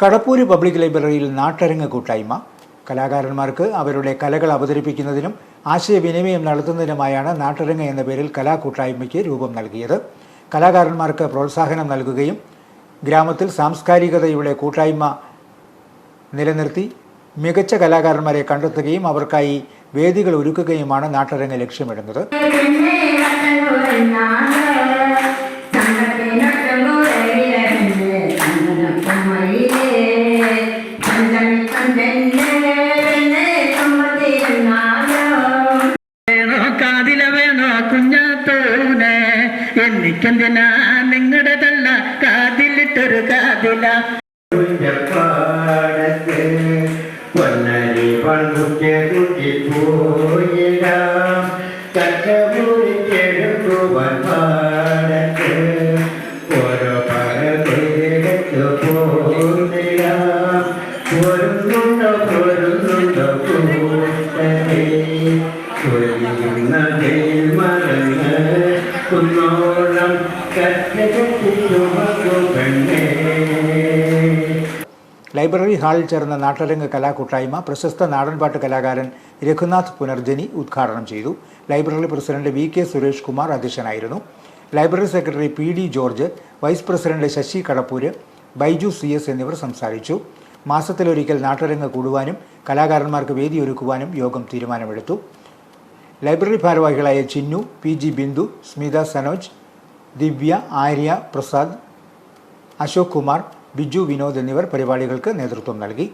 Kadappoor public ലൈബ്രറിയിൽ നാട്ടരങ്ങ് കൂട്ടായ്മ. കലാകാരന്മാർക്ക് അവരുടെ കലകൾ അവതരിപ്പിക്കുന്നതിനും ആശയവിനിമയം നടത്തുന്നതിനുമായാണ് നാട്ടരങ്ങ് എന്ന പേരിൽ കലാകൂട്ടായ്മയ്ക്ക് രൂപം നൽകിയത്. കലാകാരന്മാർക്ക് പ്രോത്സാഹനം നൽകുകയും ഗ്രാമത്തിൽ സാംസ്കാരികതയുടെ കൂട്ടായ്മ നിലനിർത്തി മികച്ച കലാകാരന്മാരെ കണ്ടെത്തുകയും അവർക്കായി വേദികൾ ഒരുക്കുകയുമാണ് നാട്ടരങ്ങ് ലക്ഷ്യമിടുന്നത്. എനിക്കെന്തിനാ നിങ്ങളുടെതല്ല കാതിലിട്ടൊരു കാതില. Oh പാടത്ത് ഓരോ പെണ്ണേ ലൈബ്രറി ഹാളിൽ ചേർന്ന നാട്ടരംഗ കലാകൂട്ടായ്മ പ്രശസ്ത നാടൻപാട്ട് കലാകാരൻ രഘുനാഥ് പുനർജനി ഉദ്ഘാടനം ചെയ്തു. Library president V K Suresh Kumar അധ്യക്ഷനായിരുന്നു. Library secretary P D George vice president Sasi Kadappoor Baiju C S എന്നിവർ സംസാരിച്ചു. മാസത്തിലൊരിക്കൽ നാട്ടരങ്ങ് കൂടുവാനും കലാകാരന്മാർക്ക് വേദിയൊരുക്കുവാനും യോഗം തീരുമാനമെടുത്തു. ലൈബ്രറി ഭാരവാഹികളായ ചിന്നു പി ജി ബിന്ദു സ്മിത സനോജ് ദിവ്യ ആര്യ പ്രസാദ് അശോക് കുമാർ ബിജു വിനോദ് എന്നിവർ പരിപാടികൾക്ക് നേതൃത്വം നൽകി.